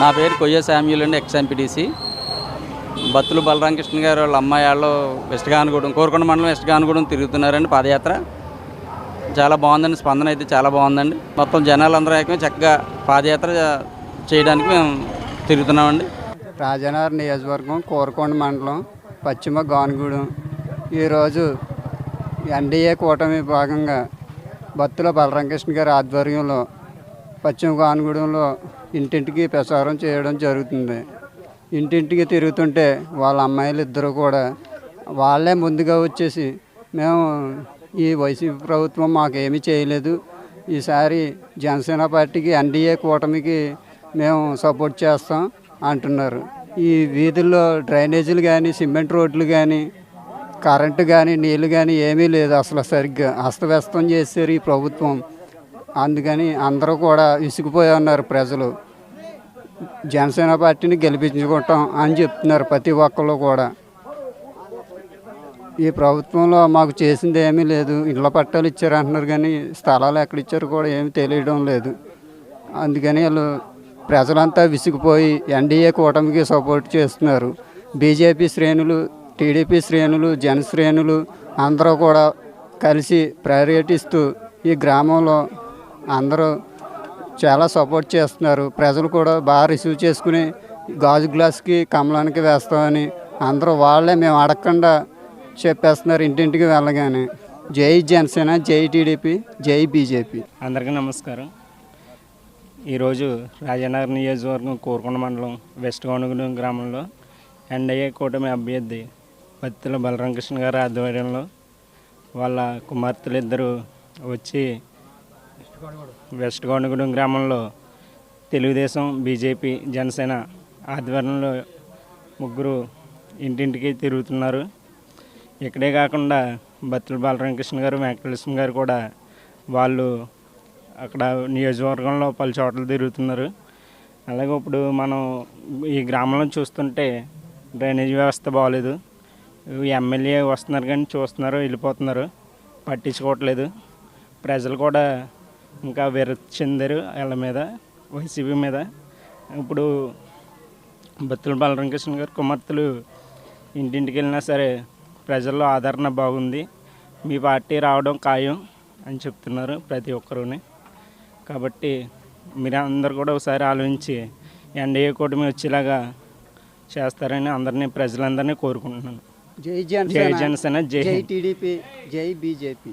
నా పేరు కొయ్య శామ్యుల్ అండి ఎక్స్ ఎంపీటీసీ బత్తులు బలరామకృష్ణ గారు వాళ్ళ అమ్మాయి వాళ్ళు వెస్ట్ గానగూడెం కోరుకొండ మండలం వెస్ట్ గానగూడెం తిరుగుతున్నారండి పాదయాత్ర. చాలా బాగుందండి స్పందన అయితే చాలా బాగుందండి. మొత్తం జనాలందరూ ఏకమే చక్కగా పాదయాత్ర చేయడానికి మేము తిరుగుతున్నామండి. రాజనగర్ నియోజకవర్గం కోరకొండ మండలం పశ్చిమ గానుగూడెం. ఈరోజు ఎన్డీఏ కూటమి భాగంగా భక్తుల బలరామకృష్ణ గారి ఆధ్వర్యంలో పశ్చిమ గానుగూడెంలో ఇంటింటికి ప్రసారం చేయడం జరుగుతుంది. ఇంటింటికి తిరుగుతుంటే వాళ్ళ అమ్మాయిలు ఇద్దరు కూడా వాళ్ళే ముందుగా వచ్చేసి మేము ఈ వైసీపీ ప్రభుత్వం మాకేమీ చేయలేదు. ఈసారి జనసేన పార్టీకి ఎన్డీఏ కూటమికి మేము సపోర్ట్ చేస్తాం అంటున్నారు. ఈ వీధుల్లో డ్రైనేజీలు కానీ సిమెంట్ రోడ్లు కానీ కరెంటు కానీ నీళ్ళు కానీ ఏమీ లేదు. అసలు సరిగ్గా అస్తవ్యస్తం చేశారు ఈ ప్రభుత్వం. అందుకని అందరూ కూడా విసిగిపోయి ఉన్నారు ప్రజలు. జనసేన పార్టీని గెలిపించుకుంటాం అని చెప్తున్నారు ప్రతి ఒక్కళ్ళు కూడా. ఈ ప్రభుత్వంలో మాకు చేసింది ఏమీ లేదు. ఇళ్ళ పట్టాలు ఇచ్చారు అంటున్నారు కానీ స్థలాలు ఎక్కడ ఇచ్చారు కూడా ఏమీ తెలియడం లేదు. అందుకని వాళ్ళు ప్రజలంతా విసిగిపోయి ఎన్డీఏ కూటమికి సపోర్ట్ చేస్తున్నారు. బీజేపీ శ్రేణులు టీడీపీ శ్రేణులు జన శ్రేణులు అందరూ కూడా కలిసి పర్యటిస్తూ ఈ గ్రామంలో అందరూ చాలా సపోర్ట్ చేస్తున్నారు. ప్రజలు కూడా బాగా రిసీవ్ చేసుకుని గాజు గ్లాస్కి కమలానికి వేస్తామని అందరూ వాళ్ళే మేము అడగకుండా చెప్పేస్తున్నారు ఇంటింటికి వెళ్ళగానే. జై జనసేన జై టీడీపీ జై బీజేపీ. అందరికీ నమస్కారం. ఈరోజు రాజనగర్ నియోజకవర్గం కోరుకొండ మండలం వెస్ట్ గౌనగూడెం గ్రామంలో ఎన్డీఏ కూటమి అభ్యర్థి పత్తిల బలరామకృష్ణ గారి ఆధ్వర్యంలో వాళ్ళ కుమార్తెలు ఇద్దరు వచ్చి వెస్ట్ గౌండగూడెం గ్రామంలో తెలుగుదేశం బీజేపీ జనసేన ఆధ్వర్యంలో ముగ్గురు ఇంటింటికి తిరుగుతున్నారు. ఇక్కడే కాకుండా బత్తుల బాలరామకృష్ణ గారు వెంకటలక్ష్మి గారు కూడా వాళ్ళు అక్కడ నియోజకవర్గంలో పలు చోట్ల తిరుగుతున్నారు. అలాగే ఇప్పుడు మనం ఈ గ్రామంలో చూస్తుంటే డ్రైనేజ్ వ్యవస్థ బాగోలేదు ఎమ్మెల్యే వస్తున్నారు కానీ చూస్తున్నారు వెళ్ళిపోతున్నారు. పట్టించుకోవట్లేదు. ప్రజలు కూడా ఇంకా విరక్తి చెందారు వాళ్ళ మీద వైసీపీ మీద. ఇప్పుడు బత్తుల బాలరామకృష్ణ గారు కుమార్తెలు ఇంటింటికి వెళ్ళినా సరే ప్రజల్లో ఆదరణ బాగుంది. మీ పార్టీ రావడం ఖాయం అని చెప్తున్నారు ప్రతి ఒక్కరూని. కాబట్టి మీరు అందరు కూడా ఒకసారి ఆలోచించి ఎన్డీఏ కూటమి వచ్చేలాగా చేస్తారని అందరినీ ప్రజలందరినీ కోరుకుంటున్నాను. జై జై జనసేన జనసేన జై జై హింద్. టీడీపీ జై బీజేపీ